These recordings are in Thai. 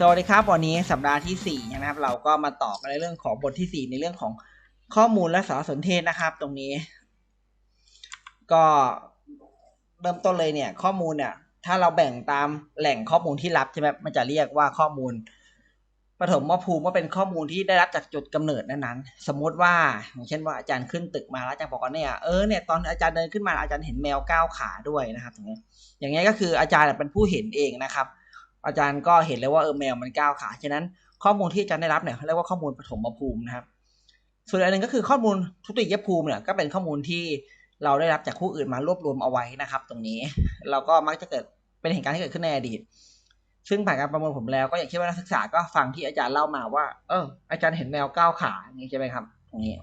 สวัสดีครับวันนี้สัปดาห์ที่4ใช่ไหมครับ เราก็มาต่อกันในเรื่องของบทที่ 4 ในเรื่องของข้อมูลและสารสนเทศนะครับ ตรงนี้ ก็เริ่มต้นเลยเนี่ย ข้อมูลเนี่ย ถ้าเราแบ่งตามแหล่งข้อมูลที่รับใช่ไหมมันจะเรียกว่าข้อมูลปฐมภูมิว่าเป็นข้อมูลที่ได้รับจากจุดกำเนิดนั้นๆ สมมติว่าอย่างเช่นว่าอาจารย์ขึ้นตึกมาแล้วอาจารย์บอกว่าเนี่ยเออเนี่ยตอนอาจารย์เดินขึ้นมาอาจารย์เห็นแมวก้าวขาด้วยนะครับตรงนี้อย่างเงี้ยก็คืออาจารย์เป็นผู้เห็นเองนะครับ อาจารย์ก็เห็นเลยว่าเออแมวมันก้าวขาฉะนั้นข้อมูลที่อาจารย์ได้รับเนี่ยเรียกว่าข้อมูลปฐมภูมินะครับ ส่วนอันหนึ่งก็คือข้อมูลทุติยภูมิเนี่ยก็เป็นข้อมูลที่เราได้รับจากผู้อื่นมารวบรวมเอาไว้นะครับ ตรงนี้เราก็มักจะเกิดเป็นเหตุการณ์ที่เกิดขึ้นในอดีตซึ่งผ่านการประเมวลผลแล้วก็อย่างเช่นว่านักศึกษาก็ฟังที่อาจารย์เล่ามาว่า เอออาจารย์เห็นแมวก้าวขาอย่างนี้ใช่ไหมครับ ตรงนี้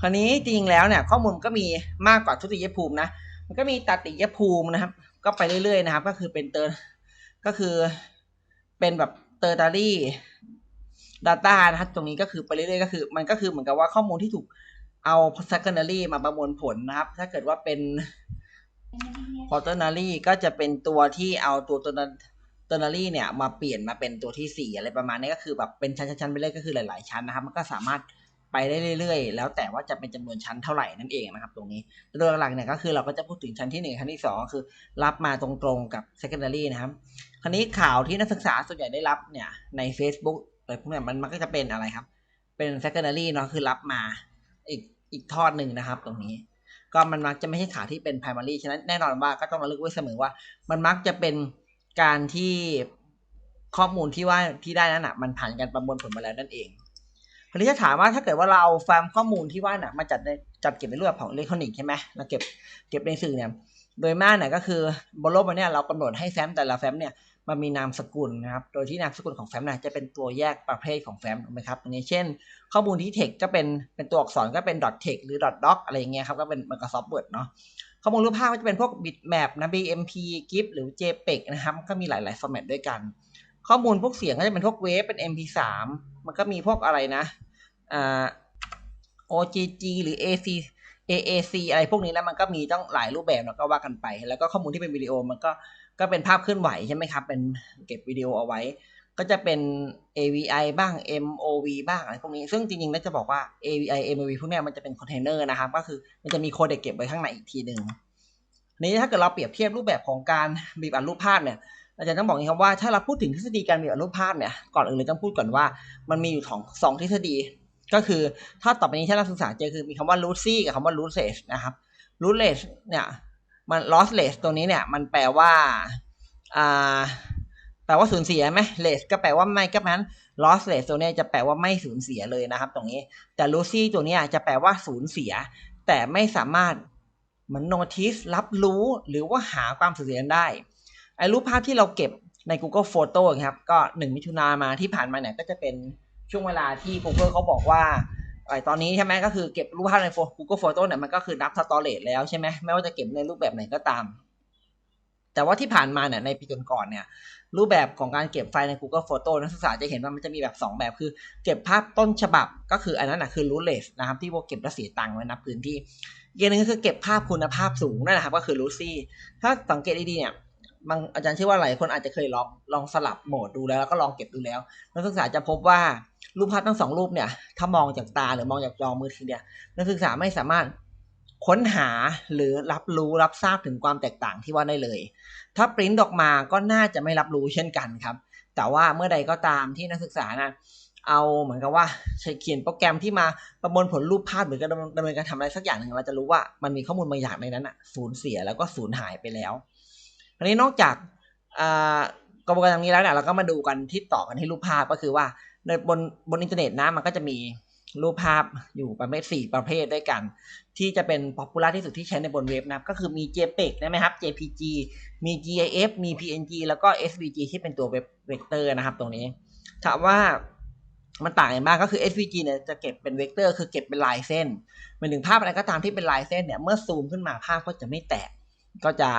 คราวนี้จริงแล้วเนี่ย ข้อมูลก็มีมากกว่าทุติยภูมินะมันก็มีตติยภูมินะครับ ก็ไปเรื่อยๆนะครับ ก็คือเป็นเตอร์ ก็คือเป็นแบบเตอร์ตารี่ Data นะครับตรงนี้ก็คือไปเรื่อยๆก็คือ มันก็คือเหมือนกับว่าข้อมูลที่ถูกเอา secondary มาประมวลผลนะครับ ถ้าเกิดว่าเป็น quaternary ก็จะเป็นตัวที่เอาตัว ternary เนี่ยมาเปลี่ยนมาเป็นตัวที่สี่อะไรประมาณนี้ก็คือแบบเป็นชั้นๆไปเรื่อยก็คือหลาย ๆ ชั้นนะครับ มันก็สามารถ ไปได้เรื่อยๆ แล้วแต่ว่าจะเป็นจำนวนชั้นเท่าไหร่นั่นเองนะครับตรงนี้โดยหลักๆเนี่ยก็คือเราก็จะพูดถึงชั้นที่หนึ่งชั้นที่สองก็คือ รับมาตรงๆกับ secondary นะครับ คราวนี้ข่าวที่นักศึกษาส่วนใหญ่ได้รับเนี่ยใน Facebook อะไรพวกเนี้ยมันมันก็จะเป็นอะไรครับ เป็น secondary เนาะคือรับมาอีกอีกทอดหนึ่งนะครับ ตรงนี้ ก็มันมักจะไม่ใช่ข่าวที่เป็น primary ฉะนั้นแน่นอนว่าก็ต้องระลึกไว้เสมอว่า มันมักจะเป็นการที่ข้อมูลที่ว่าที่ได้นั้นอะมันผ่านการประมวลผลมาแล้วนั่นเอง คราวนี้จะถามว่าถ้าเกิดว่าเราเอาแฟ้มข้อมูลที่ว่าน่ะมาจัดในจัดเก็บในรูปแบบของอิเล็กทรอนิกส์ใช่ไหมเราเก็บเก็บในสื่อเนี่ยโดยมากเนี่ยก็คือบนโลกใบเนี้ยเรากำหนดให้แฟ้มแต่ละแฟ้มเนี่ยมันมีนามสกุลนะครับ โดยที่นามสกุลของแฟ้มเนี่ยจะเป็นตัวแยกประเภทของแฟ้มถูกไหมครับอย่างเช่น ข้อมูลที่ text ก็เป็นเป็นตัวอักษรก็เป็น .tex หรือ .doc อะไรอย่างเงี้ยครับก็เป็น Microsoft Word เนาะข้อมูลรูปภาพก็จะเป็นพวก bitmap นะ bmp gif หรือ jpeg นะครับก็มีหลายๆ format ด้วยกัน ข้อมูลพวกเสียงก็จะเป็นพวกเวฟเป็น mp3 มันก็มีพวกอะไรนะ อ่า ogg หรือ ac AAC อะไรพวกนี้แล้วมันก็มีต้องหลายรูปแบบแล้วก็ว่ากันไป แล้วก็ข้อมูลที่เป็นวิดีโอมันก็ก็เป็นภาพเคลื่อนไหวใช่ไหมครับ เป็นเก็บวิดีโอเอาไว้ ก็จะเป็น AVI บ้าง MOV บ้างอะไรพวกนี้ ซึ่งจริงๆแล้วจะบอกว่า AVI MOV พวกนี้มันจะเป็นคอนเทนเนอร์นะครับ ก็คือมันจะมีโคเดกเก็บไว้ข้างในอีกทีหนึ่งนี้ถ้าเกิดเราเปรียบเทียบรูปแบบของการบีบอัดรูปภาพเนี่ยอาจารย์ต้องบอกนี้ครับว่าถ้าเราพูดถึงทฤษฎีการบีบอัดรูปภาพเนี่ยก่อนอื่นเลยต้องพูดก่อนว่า มันมีอยู่สองสองทฤษฎี ก็คือถ้าต่อไปนี้ถ้านักศึกษาเจอคือมีคำว่า lossy กับคำว่า lossless นะครับ lossless เนี่ยมัน lossless ตัวนี้เนี่ยมันแปลว่าอ่าแปลว่าสูญเสียไหม less ก็แปลว่าไม่ก็เพราะฉะนั้น lossless ตัวนี้จะแปลว่าไม่สูญเสียเลยนะครับ ตรงนี้ แต่ lossy ตัวนี้จะแปลว่าสูญเสีย แต่ไม่สามารถเหมือน notice รับรู้หรือว่าหาความสูญเสียนได้ไอ้รูปภาพที่เราเก็บใน Google Photo ครับ ก็หนึ่งมิถุนามาที่ผ่านมาเนี่ยก็จะเป็น ช่วงเวลาที่ Google เขาบอกว่าไอตอนนี้ใช่ไหมก็คือเก็บรูปภาพใน Google Photo เนี่ยมันก็คือนับสตอเรจแล้วใช่ไหมไม่ว่าจะเก็บในรูปแบบไหนก็ตาม แต่ว่าที่ผ่านมาเนี่ยในปีก่อนๆเนี่ย รูปแบบของการเก็บไฟล์ใน Google Photo นักศึกษาจะเห็นว่ามันจะมีแบบ 2 แบบคือ เก็บภาพต้นฉบับก็คืออันนั้นนะคือ rootless นะครับที่พวกเก็บแล้วเสียตังค์ไว้นับพื้นที่อีกอันหนึงก็คือเก็บภาพคุณภาพสูงนั่นแหละครับก็คือ lossy ถ้าสังเกตดีๆเนี่ย บางอาจารย์เชื่อว่าหลายคนอาจจะเคยลองลองสลับโหมดดูแล้วแล้วก็ลองเก็บดูแล้วนักศึกษาจะพบว่ารูปภาพทั้งสองรูปเนี่ยถ้ามองจากตาหรือมองจากจอมือถือเนี่ยนักศึกษาไม่สามารถค้นหาหรือรับรู้รับทราบถึงความแตกต่างที่ว่าได้เลย ถ้าปริ้นออกมาก็น่าจะไม่รับรู้เช่นกันครับ แต่ว่าเมื่อใดก็ตามที่นักศึกษานะเอาเหมือนกับว่าใช้เขียนโปรแกรมที่มาประมวลผลรูปภาพหรือการดำเนินการทำอะไรสักอย่างหนึ่งเราจะรู้ว่ามันมีข้อมูลบางอย่างในนั้นอะสูญเสียแล้วก็สูญหายไปแล้ว อันนี้นอกจากกระบวนการตรงนี้แล้วเนี่ยเราก็มาดูกันที่ต่อกันที่รูปภาพก็คือว่าในบนบนอินเทอร์เน็ตนะมันก็จะมีรูปภาพอยู่ประเภท4ประเภทด้วยกัน ที่จะเป็นป๊อปปูล่าที่สุดที่ใช้ในบนเว็บนะก็คือมี JPEG ใช่ไหมครับ JPG มี GIF มี PNG แล้วก็ SVG ที่เป็นตัวเว็บเวกเตอร์นะครับตรงนี้ถามว่ามันต่างกันมากก็คือ SVG เนี่ยจะเก็บเป็นเวกเตอร์คือเก็บเป็นลายเส้นหมายถึงภาพอะไรก็ตามที่เป็นลายเส้นเนี่ยเมื่อซูมขึ้นมาภาพก็จะไม่แตกก็จะ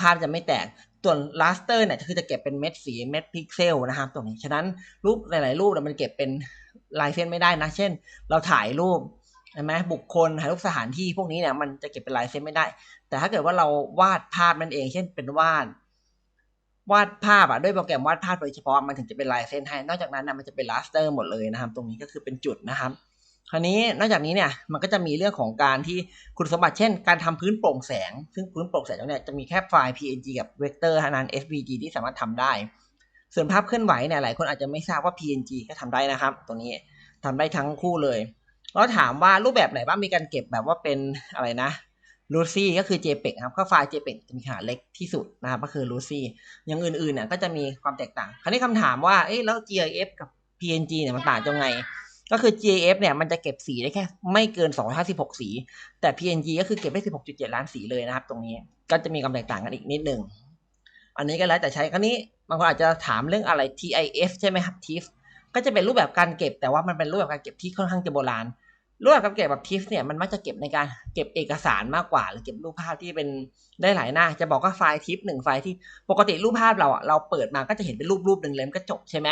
ภาพจะไม่แตกส่วน raster เนี่ยคือจะเก็บเป็นเม็ดสีเม็ดพิกเซลนะครับตรงนี้ ฉะนั้นรูปหลาย ๆ รูปมันเก็บเป็นลายเส้นไม่ได้นะ เช่น เราถ่ายรูปใช่ไหมบุคคลถ่ายรูปสถานที่พวกนี้เนี่ยมันจะเก็บเป็นลายเส้นไม่ได้ แต่ถ้าเกิดว่าเราวาดภาพนั่นเอง เช่นเป็นวาด วาดภาพอะด้วยโปรแกรมวาดภาพโดยเฉพาะมันถึงจะเป็นลายเส้นให้ นอกจากนั้นนะมันจะเป็น raster หมดเลยนะครับ ตรงนี้ก็คือเป็นจุดนะครับ คราวนี้นอกจากนี้เนี่ยมันก็จะมีเรื่องของการที่คุณสมบัติเช่น การทำพื้นโปร่งแสง ซึ่งพื้นโปร่งแสงตรงเนี้ยจะมีแค่ไฟล์ PNG กับ Vector เท่านั้น SVG ที่สามารถทำได้ ส่วนภาพเคลื่อนไหวเนี่ยหลายคนอาจจะไม่ทราบว่า PNG ก็ทำได้นะครับตรงนี้ทำได้ทั้งคู่เลยแล้วถามว่ารูปแบบไหนบ้างมีการเก็บแบบว่าเป็นอะไรนะลูซี่ก็คือ JPEG ครับก็ไฟล์ JPEG จะมีขนาดเล็กที่สุดนะครับก็คือ Lucy อย่างอื่นๆเนี่ยก็จะมีความแตกต่าง คราวนี้คำถามว่าเอ๊ะแล้ว GIF กับ PNG เนี่ยมันต่างจังไง ก็คือ GIF เนี่ยมันจะเก็บสีได้แค่ไม่เกิน 256 สี แต่ PNG ก็คือเก็บได้ 16.7 ล้านสีเลยนะครับ ตรงนี้ก็จะมีความแตกต่างกันอีกนิดหนึ่ง อันนี้ก็แล้วแต่ใช้คราวนี้บางคนอาจจะถามเรื่องอะไร TIF ใช่ไหมครับ TIFF ก็จะเป็นรูปแบบการเก็บ แต่ว่ามันเป็นรูปแบบการเก็บที่ค่อนข้างจะโบราณ รูปแบบการเก็บแบบ TIFF เนี่ยมันมักจะเก็บในการเก็บเอกสารมากกว่า หรือเก็บรูปภาพที่เป็นได้หลายหน้า จะบอกว่าไฟล์ TIFF หนึ่งไฟล์ที่ปกติรูปภาพเราอะเราเปิดมาก็จะเห็นเป็นรูปรูปหนึ่งเลยมันก็จบใช่ไหม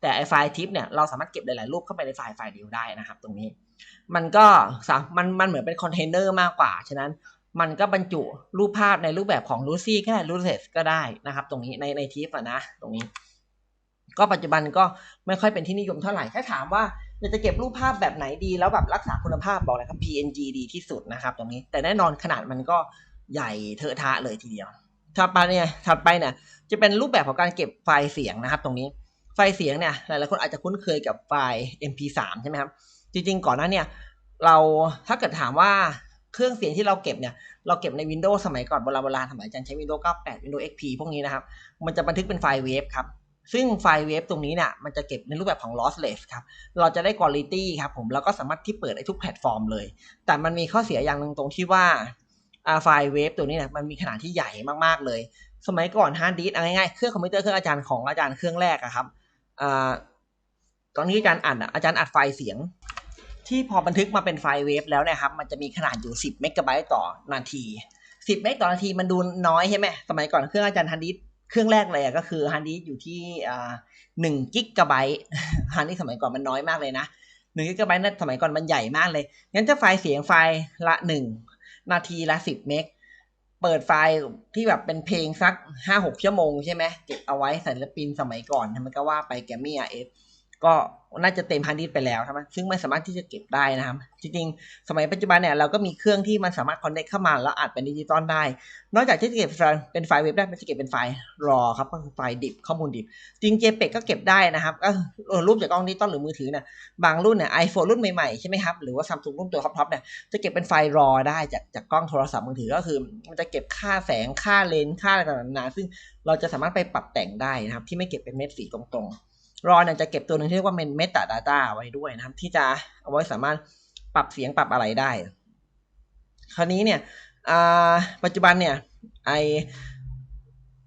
แต่ไอไฟล์ TIFF เนี่ยเราสามารถเก็บหลายๆรูปเข้าไปในไฟล์ไฟล์เดียวได้นะครับ ตรงนี้ มันก็สมันมันเหมือนเป็นคอนเทนเนอร์มากกว่า ฉะนั้นมันก็บรรจุรูปภาพในรูปแบบของ Lucy ก็ได้ Lucid ก็ได้นะครับ ตรงนี้ในในทิฟอะนะ ตรงนี้ ก็ปัจจุบันก็ไม่ค่อยเป็นที่นิยมเท่าไหร่ถ้าถามว่าอยากจะเก็บรูปภาพแบบไหนดี แล้วแบบรักษาคุณภาพบอกเลยครับ PNG ดีที่สุดนะครับ ตรงนี้ แต่แน่นอนขนาดมันก็ใหญ่เทอะทะเลยทีเดียวถัดไปเนี่ยถัดไปเนี่ยจะเป็นรูปแบบของการเก็บไฟล์เสียงนะครับ ตรงนี้ ไฟล์เสียงเนี่ยหลายๆคนอาจจะคุ้นเคยกับไฟล์ MP3 ใช่ไหมครับ จริงๆ ก่อนหน้าเนี่ยเราถ้าเกิดถามว่าเครื่องเสียงที่เราเก็บเนี่ยเราเก็บใน Windows สมัยก่อนโบราณโบราณสมัยอาจารย์ใช้ Windows 98 Windows XP พวกนี้นะครับ มันจะบันทึกเป็นไฟล์เวฟครับซึ่งไฟล์เวฟตรงนี้เนี่ยมันจะเก็บในรูปแบบของ lossless ครับ เราจะได้ quality ครับผม แล้วก็สามารถที่เปิดได้ทุกแพลตฟอร์มเลย แต่มันมีข้อเสียอย่างหนึ่งตรงที่ว่าไฟล์เวฟตัวนี้เนี่ยมันมีขนาดที่ใหญ่มากๆเลย สมัยก่อนฮาร์ดดิสก์ง่ายๆ เครื่องคอมพิวเตอร์เครื่องอาจารย์ของอาจารย์เครื่องแรกอะครับ ตอนนี้อาจารย์อัดอาจารย์อัดไฟล์เสียง ที่พอบันทึกมาเป็นไฟล์เวฟแล้วนะครับ มันจะมีขนาดอยู่ 10 เมกะไบต์ต่อนาที 10 เมกต่อนาทีมันดูน้อยใช่ไหมสมัยก่อนเครื่องอาจารย์ฮันดิสเครื่องแรกเลยก็คือฮันดิสอยู่ที่หนึ่งกิกะไบต์ฮันดิสสมัยก่อนมันน้อยมากเลยนะหนึ่งกิกะไบต์นั่นสมัยก่อนมันใหญ่มากเลยงั้นถ้าไฟล์เสียงไฟล์ละหนึ่งนาทีละสิบเมก เปิดไฟล์ที่แบบเป็นเพลงสักห้าหกชั่วโมงใช่ไหมเก็บเอาไว้ศิลปินสมัยก่อนทำไมก็ว่าไปแกมมี่อาเอฟก็ น่าจะเต็มฮาร์ดดิสไปแล้วใช่ไหมซึ่งไม่สามารถที่จะเก็บได้นะครับ จริงๆ สมัยปัจจุบันเนี่ยเราก็มีเครื่องที่มันสามารถคอนเน c t เข้ามาแล้วอัดเป็นดิจิตอลได้ นอกจากที่จะเก็บเป็นไฟล์เว็บได้มันจะเก็บเป็นไฟล์รอครับก็คือไฟล์ดิบข้อมูลดิบ จริง JPEG ก็เก็บได้นะครับ ก็รูปจากกล้องดิจิตอลหรือมือถือเนี่ยบางรุ่นเนี่ยไอโฟนรุ่นใหม่ๆใช่ไหมครับ หรือว่าซัมซุงรุ่นตัวท็อปๆเนี่ยจะเก็บเป็นไฟล์รอได้จากจากกล้องโทรศัพท์มือถือก็คือ มันจะเก็บค่าแสงค่าเลนส์ค่าอะไรต่างๆซึ่งเราจะสามารถไปปรับแต่งได้นะครับที่ไม่เก็บเป็นเม็ดสีตรงๆ รอเนี่ยจะเก็บตัวหนึ่งที่เรียกว่าเป็น Meta Data ไว้ด้วยนะครับ ที่จะเอาไว้สามารถปรับเสียงปรับอะไรได้ คราวนี้เนี่ยปัจจุบันเนี่ยไอ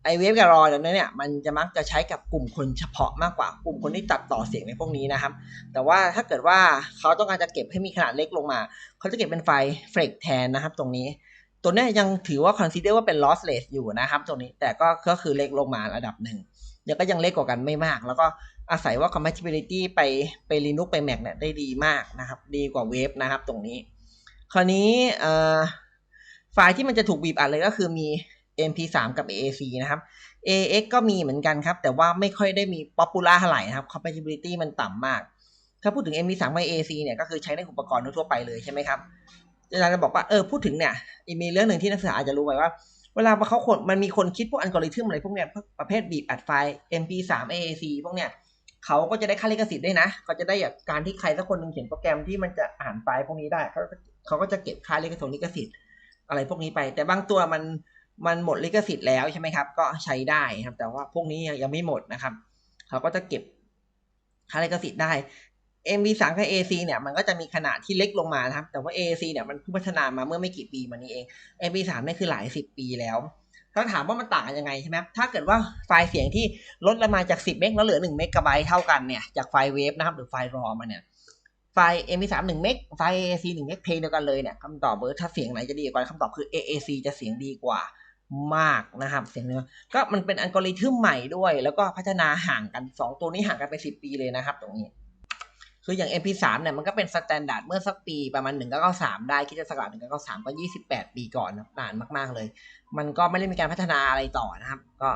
ไอเวฟกับรอเนี่ยเนี่ยมันจะมักจะใช้กับกลุ่มคนเฉพาะมากกว่ากลุ่มคนที่ตัดต่อเสียงในพวกนี้นะครับ แต่ว่าถ้าเกิดว่าเขาต้องการจะเก็บให้มีขนาดเล็กลงมา เขาจะเก็บเป็นไฟล์เฟรกแทนนะครับ ตรงนี้ ตัวนี้ยังถือว่า consider ว่าเป็น lossless อยู่นะครับตรงนี้แต่ก็ก็คือเล็กลงมาระดับหนึ่งยังก็ยังเล็กกว่ากันไม่มาก แล้วก็อาศัยว่า compatibility ไปไป Linux ไป Mac เนี่ยได้ดีมากนะครับ ดีกว่าเวฟนะครับตรงนี้ คราวนี้ไฟล์ที่มันจะถูกบีบอัดเลยก็คือมี MP3 กับ AAC นะครับ AX ก็มีเหมือนกันครับ แต่ว่าไม่ค่อยได้มี popular เท่าไหร่นะครับ compatibility มันต่ำมาก ถ้าพูดถึง MP3 กับ AAC เนี่ยก็คือใช้ในอุปกรณ์ทั่วไปเลยใช่ไหมครับ อาจารย์จะบอกว่าเออพูดถึงเนี่ยมีเรื่องหนึ่งที่นักศึกษาอาจจะรู้ไปว่า เวลาเขาคนมันมีคนคิดพวกอัลกอริทึมอะไรพวกเนี้ยพวกประเภทบีบอัดไฟล์ MP3 AAC พวกเนี้ยเขาก็จะได้ค่าลิขสิทธิ์ด้วยนะเขาจะได้แบบการที่ใครสักคนหนึ่งเขียนโปรแกรมที่มันจะอ่านไฟล์พวกนี้ได้เขาเขาก็จะเก็บค่าลิขสิทธิ์ลิขสิทธิ์อะไรพวกนี้ไป แต่บางตัวมันมันหมดลิขสิทธิ์แล้วใช่ไหมครับ ก็ใช้ได้ครับ แต่ว่าพวกนี้ยังไม่หมดนะครับ เขาก็จะเก็บค่าลิขสิทธิ์ได้ MV3 กับ AC เนี่ยมันก็จะมีขนาดที่เล็กลงมานะครับ แต่ว่า AC เนี่ยมันพัฒนามาเมื่อไม่กี่ปีมานี้เอง MV3 เนี่คือหลายสิบปีแล้วถ้าถามว่ามันต่างกันยังไงใช่ไหมถ้าเกิดว่าไฟล์เสียงที่ลดลงมาจาก 10 เมกแล้วเหลือ 1 เมกะไบต์เท่ากันเนี่ย จากไฟล์เวฟนะครับ หรือไฟล์รอมาเนี่ย ไฟล์ MV3 1 เมก ไฟล์ AAC 1 เมกเพลงเดียวกันเลยเนี่ยคำตอบเบอร์ถ้าเสียงไหนจะดีกว่าคำตอบคือ AAC จะเสียงดีกว่ามากนะครับ เสียงเนื้อก็มันเป็นอัลกอริทึมใหม่ด้วย แล้วก็พัฒนาห่างกัน 2 ตัวนี้ห่างกันไป 10 ปีเลยนะครับ ตรงนี้ คืออย่าง MP3 เนี่ยมันก็เป็นสแตนดาร์ดเมื่อสักปีประมาณ 1993 ได้คิดจะสกัด1993 ก็ 28 ปีก่อนนะนานมาก ๆ เลย มันก็ไม่ได้มีการพัฒนาอะไรต่อนะครับ ก็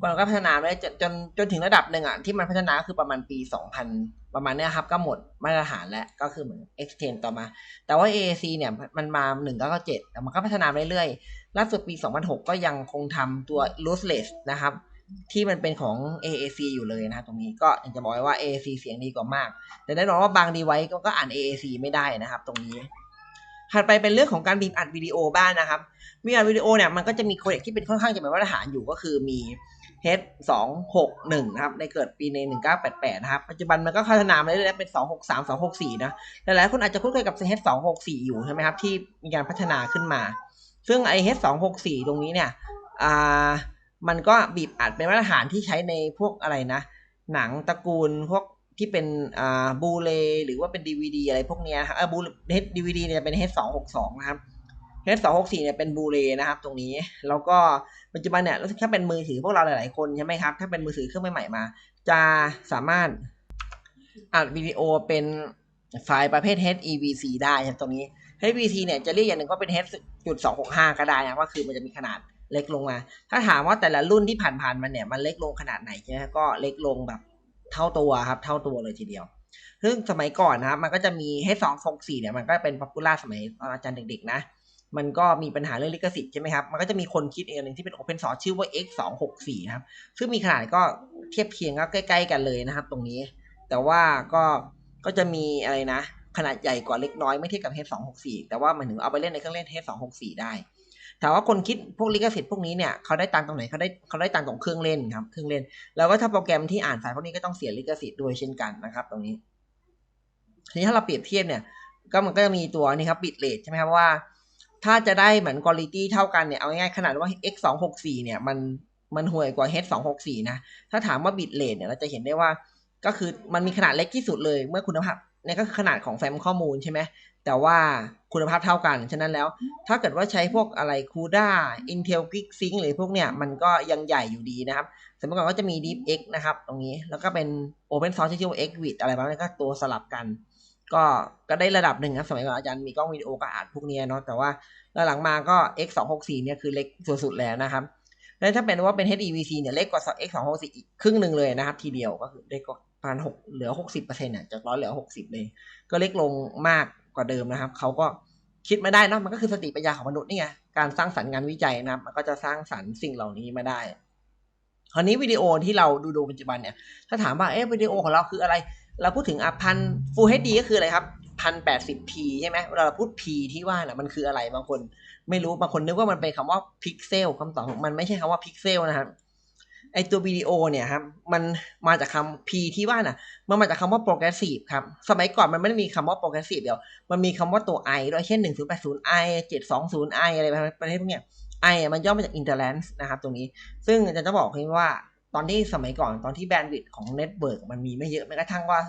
ก่อนก็พัฒนาไปจนจนจนถึงระดับหนึ่งอะที่มันพัฒนาคือประมาณปี 2000 ประมาณเนี้ยครับ ก็หมดมาตรฐานแล้วก็คือเหมือน extend ต่อมา แต่ว่า AAC เนี่ยมันมา 1997แต่มันก็พัฒนาไปเรื่อยๆล่าสุดปี 2006 ก็ยังคงทำตัว lossless นะครับ ที่มันเป็นของ AAC อยู่เลยนะครับตรงนี้ก็อยากจะบอกว้ว่า AAC เสียงดีกว่ามาก แต่แน่นอนว่าบาง device ก็ก็อ่าน AAC ไม่ได้นะครับ ตรงนี้ถัดไปเป็นเรื่องของการบีมอัดวิดีโอบ้างนะครับบีมอัดวิดีโอเนี่ยมันก็จะมีโคเด็กที่เป็นค่อนข้างจะเป็นมาตรฐานอยู่ก็คือมี H 2 6 1นะครับในเกิดปีใน1988นะครับปัจจุบันมันก็พัฒนามาเรื่อยๆเป็น 263 264นะหลายๆคนอาจจะคุ้นเคยกับ H 2 6 4อยู่ใช่ไหมครับที่มีการพัฒนาขึ้นมา ซึ่งไอ H 2 6 4ตรงนี้เนี่ยอ่า มันก็บีบอัดเป็นมาตรฐานที่ใช้ในพวกอะไรนะ หนังตระกูลพวกที่เป็นอ่าบูเลหรือว่าเป็น DVD อะไรพวกเนี้ยครับเออบูเฮดดีวีดีเนี่ยเป็น H 2 6 2นะครับ H 2 6 4เนี่ยเป็นบูเลนะครับตรงนี้ แล้วก็ปัจจุบันเนี่ยถ้าเป็นมือถือพวกเราหลายๆคนใช่ไหมครับ ถ้าเป็นมือถือเครื่องใหม่ๆมา จะสามารถอัดวิดีโอเป็นไฟล์ประเภท HEVC ได้ครับตรงนี้ HEVC เนี่ยจะเรียกอย่างหนึ่งก็เป็น H.265 ก็ได้นะก็คือมันจะมีขนาด เล็กลงมา ถ้าถามว่าแต่ละรุ่นที่ผ่านๆมาเนี่ยมันเล็กลงขนาดไหนใช่ไหมก็เล็กลงแบบเท่าตัวครับเท่าตัวเลยทีเดียว ซึ่งสมัยก่อนนะครับมันก็จะมี H264 เนี่ยมันก็เป็นป๊อปปูล่าสมัยอนอาจารย์เด็กๆนะ มันก็มีปัญหาเรื่องลิขสิทธิ์ใช่ไหมครับ มันก็จะมีคนคิดเองหนึ่งที่เป็น Open Source ชื่อว่า X264 นะครับ ซึ่งมีขนาดก็เทียบเคียงก็ใกล้ๆกันเลยนะครับ ตรงนี้ แต่ว่าก็ก็จะมีอะไรนะขนาดใหญ่กว่าเล็กน้อยไม่เทียบกับ H264 แต่ว่ามันถึงเอาไปเล่นในเครื่องเล่น H264 ได้ ถามว่าคนคิดพวกลิขสิทธิ์พวกนี้เนี่ยเขาได้ตังตรงไหนเขาได้เขาได้ตังตรงเครื่องเล่นครับเครื่องเล่น แล้วก็ถ้าโปรแกรมที่อ่านไฟล์พวกนี้ก็ต้องเสียลิขสิทธิ์ด้วยเช่นกันนะครับ ตรงนี้ ทีนี้ถ้าเราเปรียบเทียบเนี่ย ก็มันก็จะมีตัวนี้ครับบิตเรทใช่ไหมครับว่า ถ้าจะได้เหมือนคุณภาพเท่ากันเนี่ยเอาง่ายๆขนาดว่า x 2 6 4เนี่ยมันมันห่วยกว่า h 2 6 4นะถ้าถามว่าบิตเรทเนี่ยเราจะเห็นได้ว่าก็คือมันมีขนาดเล็กที่สุดเลย เมื่อคุณภาพเนี่ยก็คือขนาดของแฟ้มข้อมูลใช่ไหมแต่ว่า คุณภาพเท่ากัน ฉะนั้นแล้วถ้าเกิดว่าใช้พวกอะไร CUDA Intel QuickSync หรือพวกเนี่ยมันก็ยังใหญ่อยู่ดีนะครับสมมติก่อนก็จะมี DeepX นะครับ ตรงนี้แล้วก็เป็น Open Source ที่ชื่อว่า XVID อะไรประมาณนี้ก็ตัวสลับกัน ก็ก็ได้ระดับหนึ่งครับ สมัยก่อนอาจารย์มีกล้องวิดีโอก็อาจพวกนี้เนาะแต่ว่าหลังมาก็ X 2 6 4 เนี่ยคือเล็กสุดๆแล้วนะครับแล้วถ้าเป็นว่าเป็น HEVC เนี่ยเล็กกว่า X 2 6 4 อีกครึ่งหนึ่งเลยนะครับ ทีเดียวก็คือเล็กกว่าประมาณหกเหลือ60%เนี่ยจากร้อยเหลือ60เลย ก็เล็กลงมาก กว่าเดิมนะครับ เขาก็คิดมาได้นะมันก็คือสติปัญญาของมนุษย์นี่ไงการสร้างสรรค์งานวิจัยนะครับ มันก็จะสร้างสรรค์สิ่งเหล่านี้มาได้คราวนี้วิดีโอที่เราดูดูปัจจุบันเนี่ย ถ้าถามว่าเอ๊ะวิดีโอของเราคืออะไร เราพูดถึงอะพัน Full HD ก็คืออะไรครับพันแปดสิบ p ใช่ไหมเวลาเราพูด p ที่ว่าน่ะมันคืออะไรบางคน ไม่รู้บางคนนึกว่ามันเป็นคำว่าพิกเซลคำตอบของมันไม่ใช่คำว่าพิกเซลนะครับ ไอตัววิดีโอเนี่ยครับมันมาจากคำ p ที่ว่าน่ะ มันมาจากคำว่า progressive ครับ สมัยก่อนมันไม่ได้มีคำว่า progressive เดียว มันมีคำว่าตัว i ด้วยเช่น 1080 i 720 i อะไรประเภทพวกเนี้ย i มันย่อมาจาก interlance นะครับตรงนี้ ซึ่งจะจะบอกให้ว่าตอนที่สมัยก่อนตอนที่แบนด์วิดต์ของเน็ตเวิร์กมันมีไม่เยอะแม้กระทั่งว่า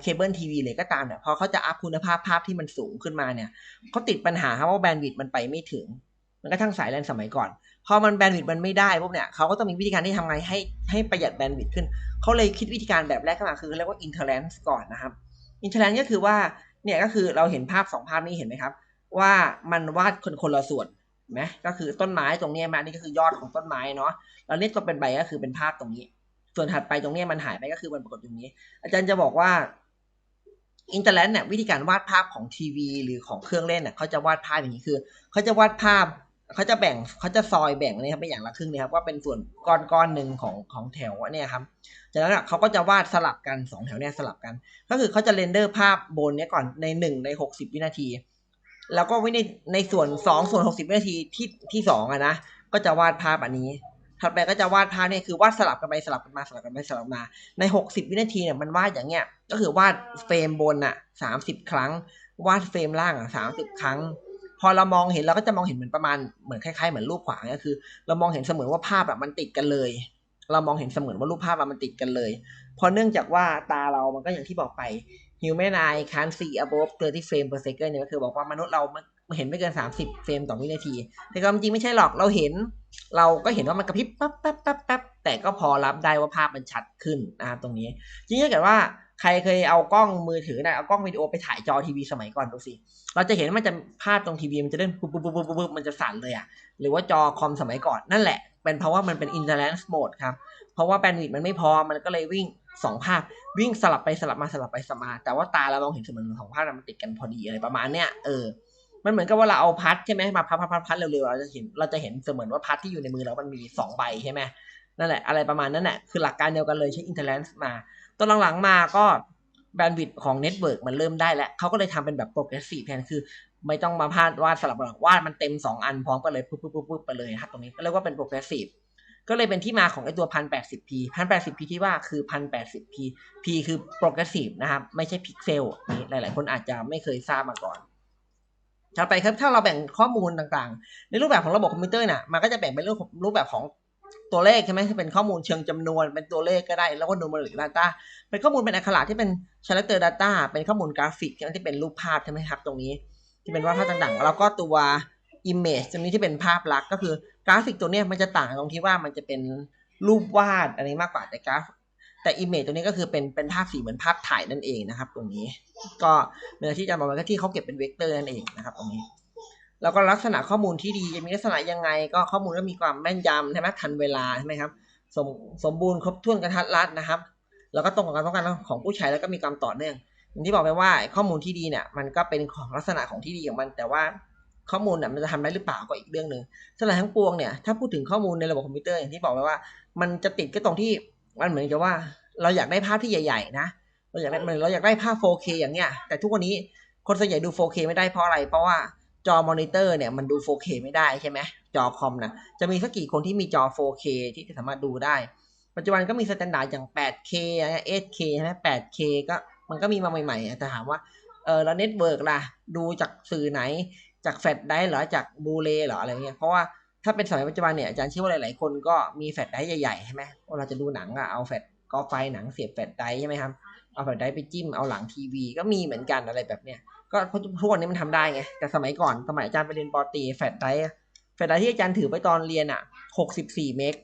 เคเบิลทีวีเลยก็ตามเนี่ยพอเขาจะอัพคุณภาพภาพที่มันสูงขึ้นมาเนี่ยเขาติดปัญหาครับว่าแบนด์วิดต์มันไปไม่ถึง มันก็ทั้งสายแลนสมัยก่อน พอมันแบนด์วิดต์มันไม่ได้ปุ๊บเนี่ยเขาก็ต้องมีวิธีการที่ทำไงให้ให้ประหยัดแบนด์วิดต์ขึ้น เขาเลยคิดวิธีการแบบแรกขึ้นมาคือเรียกว่า interlance ก่อนนะครับ interlance ก็คือว่าเนี่ยก็คือเราเห็นภาพสองภาพนี้เห็นไหมครับ ว่ามันวาดคนคนละส่วนไหมก็คือต้นไม้ตรงนี้มานี่ก็คือยอดของต้นไม้เนาะแล้วนี่ตัวเป็นใบก็คือเป็นภาพตรงนี้ ส่วนถัดไปตรงนี้มันหายไปก็คือมันปรากฏตรงนี้ อาจารย์จะบอกว่าอินเทอร์เน็ตเนี่ยวิธีการวาดภาพของทีวี หรือของเครื่องเล่นเนี่ยเขาจะวาดภาพอย่างนี้คือเขาจะวาดภาพ เขาจะแบ่งเขาจะซอยแบ่งนี่ครับเป็นอย่างละครึ่งนะครับว่าเป็นส่วนก้อนก้อนหนึ่งของของแถวเนี่ยครับจากนั้นเขาก็จะวาดสลับกันสองแถวเนี่ยสลับกัน ก็คือเขาจะเรนเดอร์ภาพบนเนี้ยก่อนในหนึ่งในหกสิบวินาที แล้วก็วิในในส่วนสองส่วนหกสิบวินาทีที่ที่สองอะนะก็จะวาดภาพอันนี้ถัดไปก็จะวาดภาพเนี่ยคือวาดสลับกันไปสลับกันมาสลับกันไปสลับมา ใน 60 วินาทีเนี่ยมันวาดอย่างเงี้ยก็คือวาดเฟรมบนอะ30 ครั้ง วาดเฟรมล่างอะ30 ครั้ง พอเรามองเห็นเราก็จะมองเห็นเหมือนประมาณเหมือนคล้ายๆเหมือนรูปขวางก็คือ เรามองเห็นเสมือนว่าภาพแบบมันติดกันเลย เรามองเห็นเสมือนว่ารูปภาพมันติดกันเลยพราะเนื่องจากว่าตาเรามันก็อย่างที่บอกไป human eye can't see above 30 frame per second เนี่ยก็คือบอกว่ามนุษย์เราเห็นไม่เกิน 30 เฟรมต่อวินาที แต่ความจริงไม่ใช่หรอกเราเห็น เราก็เห็นว่ามันกระพริบปั๊บปั๊บปั๊บปั๊บแต่ก็พอรับได้ว่าภาพมันชัดขึ้นนะครับตรงนี้จริงๆเกิดว่า ใครเคยเอากล้องมือถือนะเอากล้องวิดีโอไปถ่ายจอทีวีสมัยก่อนดูสิ เราจะเห็นมันจะภาพตรงทีวีมันจะเล่นปุ๊บปุ๊บปุ๊บปุ๊บมันจะสั่นเลยอะหรือว่าจอคอมสมัยก่อนนั่นแหละ เป็นเพราะว่ามันเป็น interlance mode ครับ เพราะว่าแบนด์วิดต์มันไม่พอมันก็เลยวิ่งสองภาพ วิ่งสลับไปสลับมาสลับไปสลับมา แต่ว่าตาเรามองเห็นเสมือนสองภาพมันติดกันพอดีอะไรประมาณเนี้ยเออมันเหมือนกับว่าเราเอาพัดใช่ไหมมาพัดพัดพัดพัดเร็วๆเราจะเห็นเราจะเห็นเสมือนว่าพัดที่อยู่ในมือเรามันมีสองใบใช่ไหมนั่นแหละอะไรประมาณนั้นแหละคือหลักการเดียวกันเลยใช้ interlance มา ตอนหลังๆมาก็แบนด์วิดของเน็ตเวิร์กมันเริ่มได้แล้วเขาก็เลยทำเป็นแบบโปรเกรสซีฟแทนคือไม่ต้องมาพาดวาดสลับหรอกวาดมันเต็มสองอันพร้อมกันเลยปุ๊บปุ๊บปุ๊บไปเลยนะครับตรงนี้ก็เรียกว่าเป็นโปรเกรสซีฟก็เลยเป็นที่มาของไอตัวพันแปดสิบพีพันแปดสิบพีที่ว่าคือพันแปดสิบพีพีคือโปรเกรสซีฟนะครับไม่ใช่พิกเซลนี่หลาย ๆ คนอาจจะไม่เคยทราบมาก่อนถัดไปครับถ้าเราแบ่งข้อมูลต่างๆ ในรูปแบบของระบบคอมพิวเตอร์น่ะมันก็จะแบ่งเป็นรูปรูปแบบของ ตัวเลขใช่ไหมที่เป็นข้อมูลเชิงจำนวน เป็นตัวเลขก็ได้ แล้วก็ numeric data เป็นข้อมูลเป็นอักขระที่เป็น character data เป็นข้อมูลกราฟิกที่เป็นรูปภาพใช่ไหมครับ ตรงนี้ที่เป็นวาดภาพต่างๆ แล้วก็ตัว image ตรงนี้ที่เป็นภาพลักษณ์ก็คือกราฟิกตัวนี้มันจะต่างตรงที่ว่ามันจะเป็นรูปวาดอะไรมากกว่าแต่กราฟ แต่ image ตัวนี้ก็คือเป็นเป็นภาพสีเหมือนภาพถ่ายนั่นเองนะครับ ตรงนี้ ก็เนื้อที่จะบอกไว้ก็ที่เขาเก็บเป็นเวกเตอร์นั่นเองนะครับ ตรงนี้ แล้วก็ลักษณะข้อมูลที่ดีจะมีลักษณะยังไง ก็ข้อมูลก็มีความแม่นยำใช่ไหมทันเวลาใช่ไหมครับสมสมบูรณ์ครบถ้วนกระทัดรัดนะครับ แล้วก็ตรงกับความต้องการของผู้ใช้แล้วก็มีความต่อเนื่องอย่างที่บอกไปว่าข้อมูลที่ดีเนี่ยมันก็เป็นของลักษณะของที่ดีของมัน แต่ว่าข้อมูลเนี่ยมันจะทำได้หรือเปล่าก็อีกเรื่องหนึ่งสลายทั้งปวงเนี่ยถ้าพูดถึงข้อมูลในระบบคอมพิวเตอร์อย่างที่บอกไปว่า มันจะติดก็ตรงที่มันเหมือนกับว่า เราอยากได้ภาพที่ใหญ่ ๆ นะเราอยากได้เหมือนเราอยากได้ภาพ 4K อย่างเนี้ยแต่ทุกวันนี้คนส่วนใหญ่ดู 4K ไม่ได้เพราะอะไร เพราะว่า จอมอนิเตอร์เนี่ยมันดู 4K ไม่ได้ใช่ไหมจอคอมนะจะมีสักกี่คนที่มีจอ 4K ที่จะสามารถดูได้ ปัจจุบันก็มีสแตนดาร์ดอย่าง 8K 8K ใช่ไหม 8K ก็มันก็มีมาใหม่ๆ แต่ถามว่าเออแล้วเน็ตเวิร์กล่ะ ดูจากสื่อไหนจากแฟลชไดร์หรอจากบูเลหรออะไรเงี้ยเพราะว่าถ้าเป็นสมัยปัจจุบันเนี่ยอาจารย์เชื่อว่าหลายๆคนก็มีแฟลชไดร์ใหญ่ๆใช่ไหมเวลาจะดูหนังอะเอาแฟลชก็ไฟหนังเสียบแฟลชไดร์ใช่ไหมครับเอาแฟลชไดร์ไปจิ้มเอาหลังทีวีก็มีเหมือนกันอะไรแบบเนี้ย ก็พทุกวันนี้มันทำได้ไง แต่สมัยก่อนสมัยอาจารย์ไปเรียนปอตีแฟลชไดรฟ์แฟลชไดรฟ์ที่อาจารย์ถือไปตอนเรียนอะ64เมก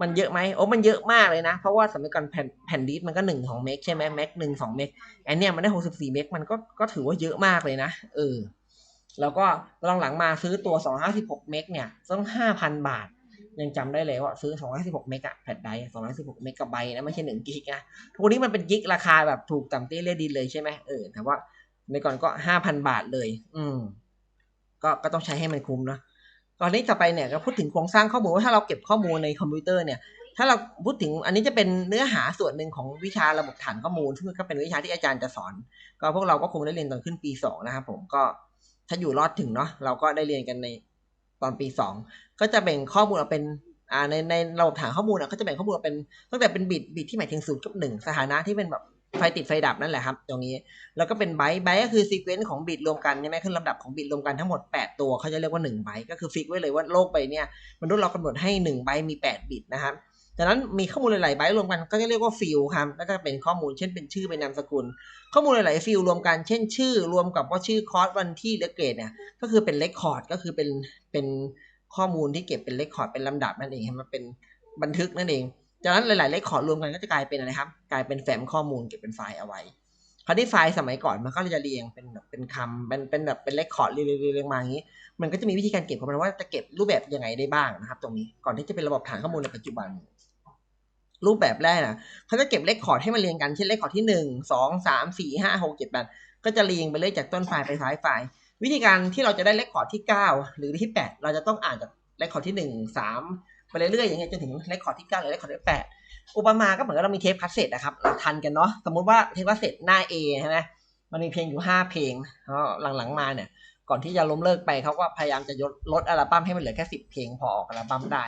มันเยอะไหมโอ้มันเยอะมากเลยนะ เพราะว่าสมัยก่อนแผ่นแผ่นดิสก์มันก็หนึ่งของเมกใช่ไหมเมกหนึ่งสองเมกอันเนี้ยมันได้หกสิบสี่เมกมันก็ก็ถือว่าเยอะมากเลยนะเออแล้วก็รองหลังมาซื้อตัวสองห้าสิบหกเมกเนี่ยต้องห้าพันบาท ยังจำได้เลยว่าซื้อสองร้อยสิบหกเมกอะแผ่นไดสองร้อยสิบหกเมกะไบนะไม่ใช่หนึ่งกิกนะทุกนนี้มันเป็นกิกราคาแบบถูกต่ำเตี้ยเรียดินเลยใช่ไหมเออแต่ว่า ในก่อนก็ห้าพันบาทเลย อืม ก็ก็ต้องใช้ให้มันคุ้มเนอะก่อนนี้ต่อไปเนี่ยก็พูดถึงโครงสร้างข้อมูลว่าถ้าเราเก็บข้อมูลในคอมพิวเตอร์เนี่ยถ้าเราพูดถึงอันนี้จะเป็นเนื้อหาส่วนหนึ่งของวิชาระบบฐานข้อมูลซึ่งก็เป็นวิชาที่อาจารย์จะสอน ก็พวกเราก็คงได้เรียนตอนขึ้นปีสองนะครับผมก็ถ้าอยู่รอดถึงเนาะเราก็ได้เรียนกันในตอนปีสองก็จะแบ่งข้อมูลออกเป็นอ่าในในระบบฐานข้อมูลอะก็จะแบ่งข้อมูลออกเป็นตั้งแต่เป็นบิตบิตที่หมายถึงศูนย์กับหนึ่งสถานะที่เป็นแบบ ไฟติดไฟดับนั่นแหละครับ ตรงนี้ แล้วก็เป็นไบต์ไบต์ก็คือซีเควนซ์ของบิตรวมกันใช่ไหมขึ้นลำดับของบิตรวมกันทั้งหมด 8 ตัวเขาจะเรียกว่า1ไบต์ก็คือฟิกไว้เลยว่าโลกใบเนี่ยมนุษย์เรากำหนดให้1ไบต์มี 8 บิตนะครับจากนั้นมีข้อมูลหลายๆไบต์รวมกันก็จะเรียกว่าฟิลครับแล้วก็เป็นข้อมูลเช่นเป็นชื่อเป็นนามสกุล ข้อมูลหลายๆฟิลรวมกันเช่นชื่อ รวมกับว่าชื่อคอร์สวันที่และเกรดเนี่ยก็คือเป็นเรคคอร์ดก็คือเป็นเป็นข้อมูลที่เก็บเป็นเรคคอร์ดเป็นลำดับนั่นเองมันเป็นบันทึกนั่นเอง จากนั้นหลายๆเรคคอรวมกันก็จะกลายเป็นอะไรครับ กลายเป็นแฟ้มข้อมูลเก็บเป็นไฟล์เอาไว้ คราวนี้ไฟล์สมัยก่อนมันก็จะเรียงเป็นแบบเป็นคำเป็นเป็นแบบเป็นเรคคอดเรียงๆเรียงมาอย่างนี้ มันก็จะมีวิธีการเก็บของมันว่าจะเก็บรูปแบบยังไงได้บ้างนะครับ ตรงนี้ก่อนที่จะเป็นระบบฐานข้อมูลในปัจจุบัน รูปแบบแรกนะเขาจะเก็บเลขคอดให้มันเรียงกันเช่นเลขคอดที่หนึ่งสองสามสี่ห้าหกเจ็ดแปดก็จะเรียงไปเลยจากต้นไฟล์ไปท้ายไฟล์วิธีการที่เราจะได้เลขคอดที่เก้าหรือที่แปดเราจะต้องอ่านจากเลขคอดที่หนึ่งสาม ไปเรื่อยๆอย่างเงี้ยจนถึงเลขคอร์ดที่เก้าหรือเลขคอร์ดที่แปดอุปมาก็เหมือนกับเรามีเทปคัสเซ็ตนะครับเราทันกันเนาะสมมุติว่าเทปคัสเซ็ตหน้า A ใช่ไหมมันมีเพลงอยู่ห้าเพลงแล้วหลังๆมาเนี่ยก่อนที่จะล้มเลิกไปเขาก็พยายามจะลดลดอัลบั้มให้มันเหลือแค่สิบเพลงพอออกอัลบั้มได้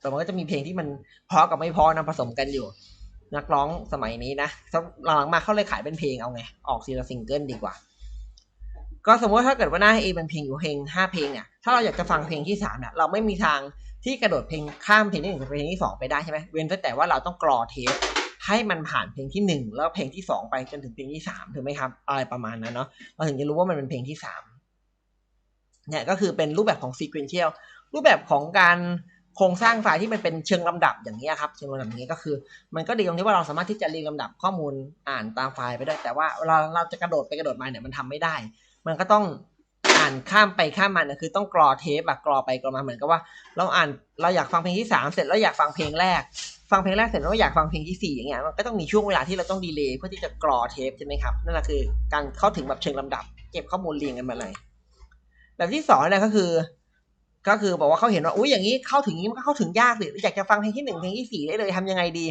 แต่มันก็จะมีเพลงที่มันพราะกับไม่พราะนะผสมกันอยู่ นักร้องสมัยนี้นะหลังๆมาเขาเลยขายเป็นเพลงเอาไง ออกซีละซิงเกิลดีกว่า ก็สมมติถ้าเกิดว่าหน้าเอเป็นเพลงอยู่เพลงห้าเพลงเนี่ย ถ้าเราอยากจะฟังเพลงที่สามเนี่ยเราไม่มีทาง ที่กระโดดเพลงข้ามเพลงที่หนึ่งไปเพลงที่สองไปได้ใช่ไหมเว้นแต่ว่าเราต้องกรอเทปให้มันผ่านเพลงที่หนึ่งแล้วเพลงที่สองไปจนถึงเพลงที่สามถูกไหมครับอะไรประมาณนั้นเนาะเราถึงจะรู้ว่ามันเป็นเพลงที่สามเนี่ยก็คือเป็นรูปแบบของ sequential รูปแบบของการโครงสร้างไฟล์ที่มันเป็นเชิงลำดับอย่างนี้ครับเชิงลำดับอย่างนี้ก็คือ มันก็ดีตรงที่ว่าเราสามารถที่จะเรียงลำดับข้อมูลอ่านตามไฟล์ไปได้แต่ว่าเวลาเราจะกระโดดไปกระโดดมาเนี่ยมันทำไม่ได้ มันก็ต้องานข้ามไปข้ามมาเนี่ยคือต้องกรอเทปอะกรอไปกรอมาเหมือนกับว่า เราอ่านเราอยากฟังเพลงที่สามเสร็จแล้วอยากฟังเพลงแรก ฟังเพลงแรกเสร็จแล้วอยากฟังเพลงที่สี่อย่างเงี้ยมันก็ต้องมีช่วงเวลาที่เราต้องดีเลย์เพื่อที่จะกรอเทปใช่ไหมครับนั่นแหละคือการเข้าถึงแบบเชิงลำดับ เก็บข้อมูลเรียงกันมาเลยแบบที่สองเนี่ยก็คือ ก็คือบอกว่าเขาเห็นว่าอุ้ยอย่างนี้เข้าถึงนี้มันก็เข้าถึงยากสิอยากจะฟังเพลงที่หนึ่งเพลงที่สี่ได้เลยทำยังไงดี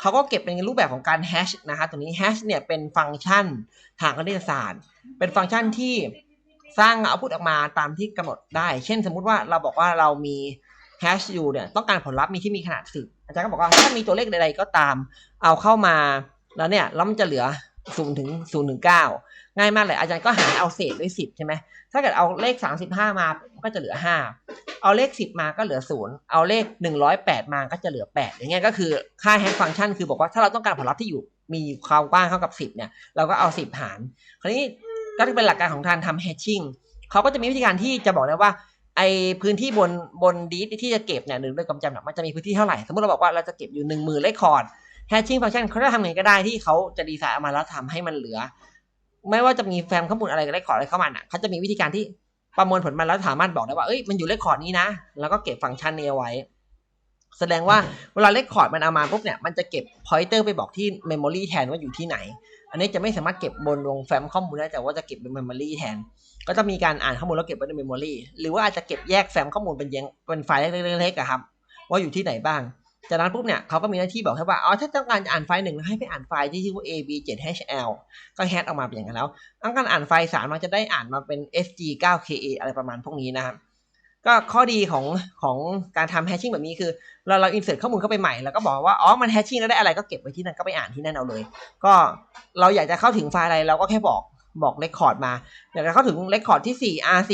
เขาก็เก็บเป็นรูปแบบของการแฮชนะครับตัวนี้แฮชเนี่ยเป็นฟังก์ชันทางคณิตศาสตร์ เป็นฟังก์ชันที่ สร้างเอาพุทออกมาตามที่กำหนดได้ เช่นสมมุติว่าเราบอกว่าเรามีแฮชอยู่เนี่ยต้องการผลลัพธ์มีที่มีขนาดสิบอาจารย์ก็บอกว่าถ้ามีตัวเลขใดๆก็ตาม เอาเข้ามาแล้วเนี่ยแล้วมันจะเหลือศูนย์ถึงศูนย์ถึงเก้าง่ายมากเลยอาจารย์ก็หารเอาเศษด้วยสิบใช่ไหมถ้าเกิดเอาเลขสามสิบห้ามาก็จะเหลือห้าเอาเลขสิบมาก็เหลือศูนย์เอาเลขหนึ่งร้อยแปดมาก็จะเหลือแปดอย่างเงี้ยก็คือค่าแฮชฟังก์ชันคือบอกว่าถ้าเราต้องการผลลัพธ์ที่อยู่มีความกว้างเท่ากับสิบเนี่ยเราก็เอาสิบหาร คราวนี้ ก็จะเป็นหลักการของการทำแฮชชิ่งเขาก็จะมีวิธีการที่จะบอกได้ว่าไอพื้นที่บนบนดีที่จะเก็บเนี่ยหรือโดยกำจำเนี่ยมันจะมีพื้นที่เท่าไหร่ สมมติเราบอกว่าเราจะเก็บอยู่หนึ่งหมื่นเลขคอร์ดแฮชชิ่งฟังก์ชันเขาจะทำไงก็ได้ที่เขาจะดีไซน์ออกมาแล้วทำให้มันเหลือ ไม่ว่าจะมีแฟ้มข้อมูลอะไรเลขคอร์ดอะไรเข้ามาน่ะเขาจะมีวิธีการที่ประมวลผลมาแล้วสามารถบอกได้ว่าเอ้ยมันอยู่เลขคอร์ดนี้นะ แล้วก็เก็บฟังก์ชันนี้เอาไว้ แสดงว่าเวลาเลขคอร์ดมันเอามาปุ๊บเนี่ยมันจะเก็บ pointer ไปบอกที่ memory แทนว่าอยู่ที่ไหน อันนี้จะไม่สามารถเก็บบนวงแฟ้มข้อมูลได้แต่ว่าจะเก็บเป็น memory แทน ก็จะมีการอ่านข้อมูลแล้วเก็บไว้ใน memory หรือว่าอาจจะเก็บแยกแฟ้มข้อมูลเป็นแยงเป็นไฟล์เล็กๆอะครับ ว่าอยู่ที่ไหนบ้าง จากนั้นปุ๊บเนี่ยเขาก็มีหน้าที่บอกให้ว่าอ๋อถ้าต้องการอ่านไฟล์หนึ่งให้ไปอ่านไฟล์ที่ชื่อว่า av7hl ก็แฮชออกมาเป็นอย่างนั้นแล้วต้องการอ่านไฟล์สามมันจะได้อ่านมาเป็น sg9ka อะไรประมาณพวกนี้นะครับ ก็ข้อดีของของการทำแฮชชิ่งแบบนี้คือ เราเราอินเสิร์ตข้อมูลเข้าไปใหม่แล้วก็บอกว่าอ๋อมันแฮชชิ่งแล้วได้อะไรก็เก็บไว้ที่นั่นก็ไปอ่านที่นั่นเอาเลย ก็เราอยากจะเข้าถึงไฟล์อะไรเราก็แค่บอกบอกเรคคอร์ดมาอยากจะเข้าถึงเรคคอร์ดที่ 4 R4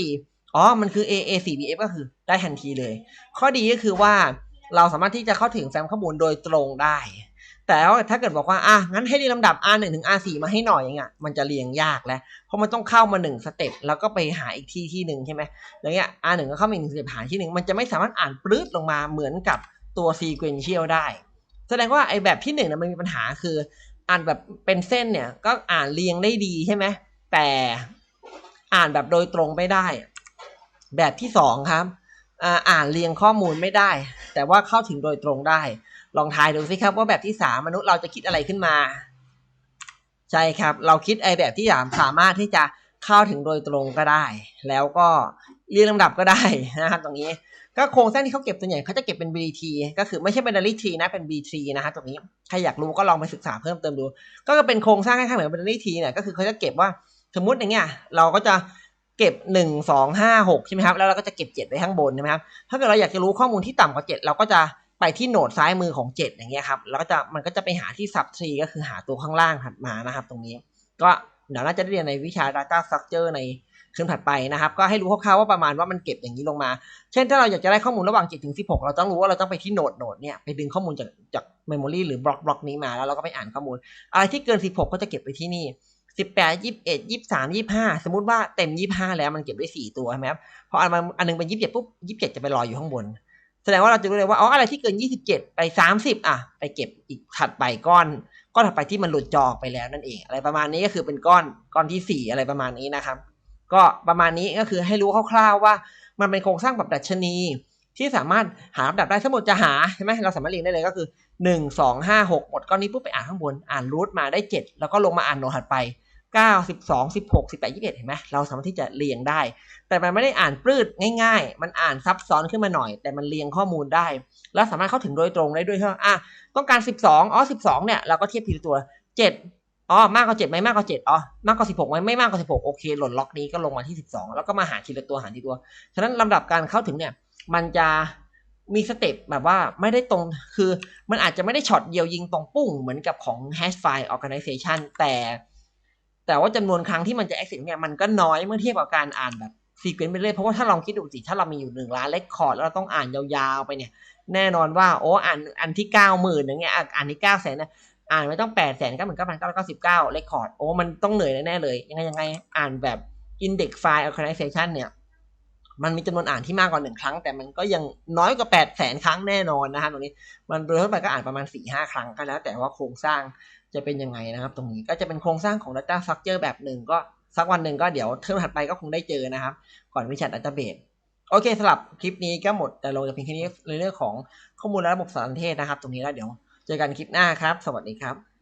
อ๋อ มันคือ AA4BF ก็คือได้ทันทีเลย ข้อดีก็คือว่าเราสามารถที่จะเข้าถึงแฟ้มข้อมูลโดยตรงได้ แต่ว่าถ้าเกิดบอกว่าอะงั้นให้เรียงลำดับ R1 ถึง R4 มาให้หน่อยอย่างเงี้ยมันจะเรียงยากแล้ว เพราะมันต้องเข้ามาหนึ่งสเต็ปแล้วก็ไปหาอีกที่ที่หนึ่งใช่ไหมอย่างเงี้ย R1 ก็เข้ามาอีกหนึ่งสเต็ปหาที่หนึ่งมันจะไม่สามารถอ่านปลื้ดลงมาเหมือนกับตัว sequential ได้ แสดงว่าไอ้แบบที่หนึ่งนะมันมีปัญหาคือ อ่านแบบเป็นเส้นเนี่ยก็อ่านเรียงได้ดีใช่ไหมแต่อ่านแบบโดยตรงไม่ได้ แบบที่สองครับอ่าอ่านเรียงข้อมูลไม่ได้ แต่ว่าเข้าถึงโดยตรงได้ ลองทายดูสิครับว่าแบบที่สามมนุษย์เราจะคิดอะไรขึ้นมา ใช่ครับ เราคิดไอ้แบบที่สามสามารถที่จะเข้าถึงโดยตรงก็ได้ แล้วก็เรียงลำดับก็ได้นะครับตรงนี้ก็โครงสร้างที่เขาเก็บส่วใหญ่เขาจะเก็บเป็น BT ก็คือไม่ใช่ binary tree นะเป็น BT นะฮะตรงนี้ใครอยากรู้ก็ลองไปศึกษาเพิ่มเติมดู ก็จะเป็นโครงสร้างคล้ายๆเหมือน binary tree เนี่ยก็คือเขาจะเก็บว่าสมมติอย่างเงี้ยเราก็จะเก็บหนึ่งสองห้าหกใช่ไหมครับ แล้วเราก็จะเก็บเจ็ดไว้ข้างบนใช่ไหมครับ ถ้าเกิดเราอยากจะรู้ข้อมูลที่ต่ำกว่าเจ็ดเราก็จะ ไปที่โหนดซ้ายมือของเจ็ดอย่างเงี้ยครับแล้วก็จะมันก็จะไปหาที่ sub tree ก็คือหาตัวข้างล่างถัดมานะครับ ตรงนี้ ก็เดี๋ยวน่าจะได้เรียนในวิชา data structure ในคืนถัดไปนะครับ ก็ให้รู้คร่าวๆว่าประมาณว่ามันเก็บอย่างนี้ลงมา เช่นถ้าเราอยากจะได้ข้อมูลระหว่าง7ถึง16 เราต้องรู้ว่าเราต้องไปที่โหนดโหนดเนี่ยไปดึงข้อมูลจากจากเมมโมรีหรือบล็อกบล็อกนี้มาแล้วเราก็ไปอ่านข้อมูล อะไรที่เกิน 16 ก็จะเก็บไปที่นี่18 21 23 25 สมมุติว่าเต็ม 25 แล้วมันเก็บได้ 4 ตัวใช่ไหมครับพออันมันอันนึงเป็น 27ปุ๊บ27 จะไปรออยู่ข้างบน แสดงว่าเราจะรู้เลยว่าอ๋ออะไรที่เกิน 27 ไป 30 อะ ไปเก็บอีกถัดไปก้อน ก้อนถัดไปที่มันหลุดจอไปแล้วนั่นเอง อะไรประมาณนี้ก็คือเป็นก้อนก้อนที่ 4 อะไรประมาณนี้นะครับ ก็ประมาณนี้ก็คือให้รู้คร่าวๆว่า มันเป็นโครงสร้างแบบดัชนี ที่สามารถหาลำดับได้ทั้งหมดจะหาใช่ไหมเราสามารถเรียงได้เลยก็คือหนึ่งสองห้าหกหมดก้อนนี้ปุ๊บไปอ่านข้างบนอ่านรูทมาได้เจ็ดแล้วก็ลงมาอ่านโนถัดไปเก้าสิบสองสิบหกสิบแปดยี่สิบเห็นไหมเราสามารถที่จะเรียงได้ แต่มันไม่ได้อ่านปลืดง่ายๆ มันอ่านซับซ้อนขึ้นมาหน่อย แต่มันเรียงข้อมูลได้ แล้วสามารถเข้าถึงโดยตรงได้ด้วยใช่ไหมอะต้องการสิบสองอ๋อสิบสองเนี่ยเราก็เทียบทีละตัวเจ็ดอ๋อมากกว่าเจ็ดไหมมากกว่าเจ็ดอ๋อมากกว่าสิบหกไหมไม่มากกว่าสิบหกโอเคหล่นล็อกนี้ก็ลงมาที่สิบสองแล้วก็มาหาทีละตัวหาทีละตัวฉะนั้นลำดับการเข้าถึงเนี่ยมันจะมีสเต็ปแบบว่าไม่ได้ตรงคือมันอาจจะไม่ได้ช็อตเดียวยิงตรงปุ้งเหมือนกับของ hash file organization แต่ แต่ว่าจำนวนครั้งที่มันจะ exit เนี่ยมันก็น้อยเมื่อเทียบกับการอ่านแบบ sequence ไปเรื่อยเพราะว่าถ้าลองคิดดูสิถ้าเรามีอยู่หนึ่งล้านเลคคอร์ดแล้วเราต้องอ่านยาวๆไปเนี่ย แน่นอนว่าโอ้อ่านอันที่เก้าหมื่นอย่างเงี้ยอ่านที่เก้าแสนนะอ่านไม่ต้องแปดแสนก็เหมือนเก้าพันเก้าร้อยเก้าสิบเก้าเรคคอร์ดโอ้มันต้องเหนื่อยแน่เลยยังไงยังไงอ่านแบบ index file organization เนี่ยมันมีจำนวนอ่านที่มากกว่าหนึ่งครั้ง แต่มันก็ยังน้อยกว่าแปดแสนครั้งแน่นอนนะฮะตรงนี้ มันโดยทั่วไปก็อ่านประมาณสี่ห้าครั้งก็แล้วแต่ว่าโครงสร้างจะเป็นยังไงนะครับ ตรงนี้ก็จะเป็นโครงสร้างของ data structure แบบหนึ่งก็ สักวันหนึ่งก็เดี๋ยวเทอมถัดไปก็คงได้เจอนะครับ ก่อนวิชาดัตเตอร์เบสโอเคสำหรับคลิปนี้ก็หมดแต่ลงจะเพียงแค่นี้ในเรื่องของข้อมูลและระบบสารสนเทศนะครับ ตรงนี้แล้วเดี๋ยวเจอกันคลิปหน้าครับ สวัสดีครับ